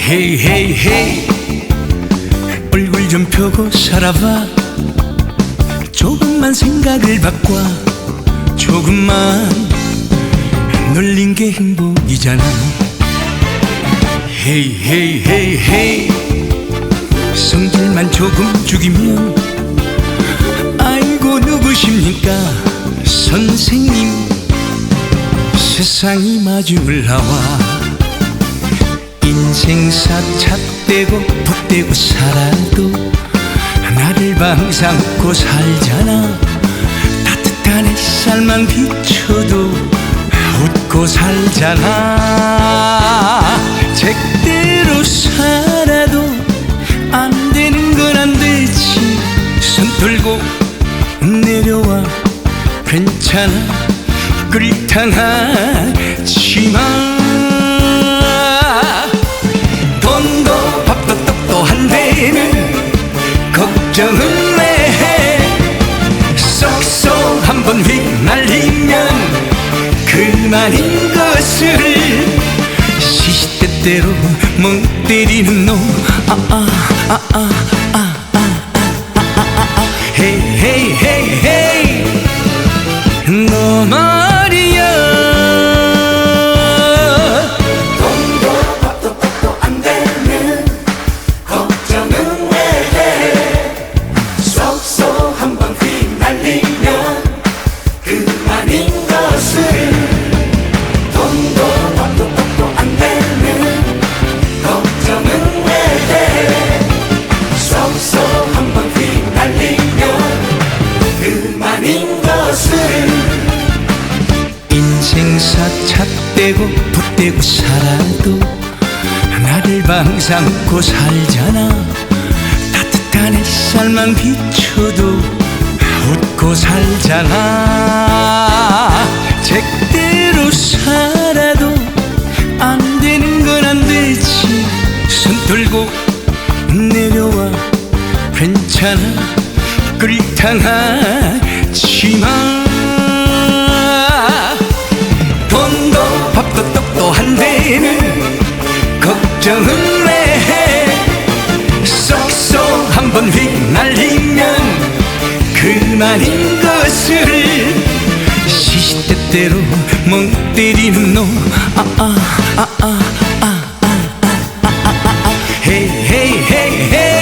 헤이 헤이 헤이. 얼굴 좀 펴고 살아봐. 조금만 생각을 바꿔. 조금만. 놀린 게 행복이잖아. 헤이 헤이 헤이 헤이. 성질만 조금 죽이면 아이고 누구십니까? 선생님. 세상이 마중을 나와 인생사 찻대고 붓대고 살아도 나를 방상 웃고 살잖아. 따뜻한 햇살만 비춰도 웃고 살잖아. 제대로 살아도 안 되는 건 안 되지. 손 들고 내려와 괜찮아. 그리탕하지만 우리는 걱정은 왜 속속 한번 휘날리면 그만인 것을 시시때때로 멍때리는 놈 아아 아아 아아 아아 헤이 헤이 헤이 헤이 너만 대고 붓대고 살아도 나를 방상 웃고 살잖아. 따뜻한 햇살만 비춰도 웃고 살잖아. 제대로 살아도 안 되는 건 안 되지. 손 들고 내려와 괜찮아. 그리탕하지만 정을해. 쏙쏙 한번 휘날리면 그만인 것을 시시때때로 멍 때리는 너. 아아아아아아아아아 헤이 헤이 헤이.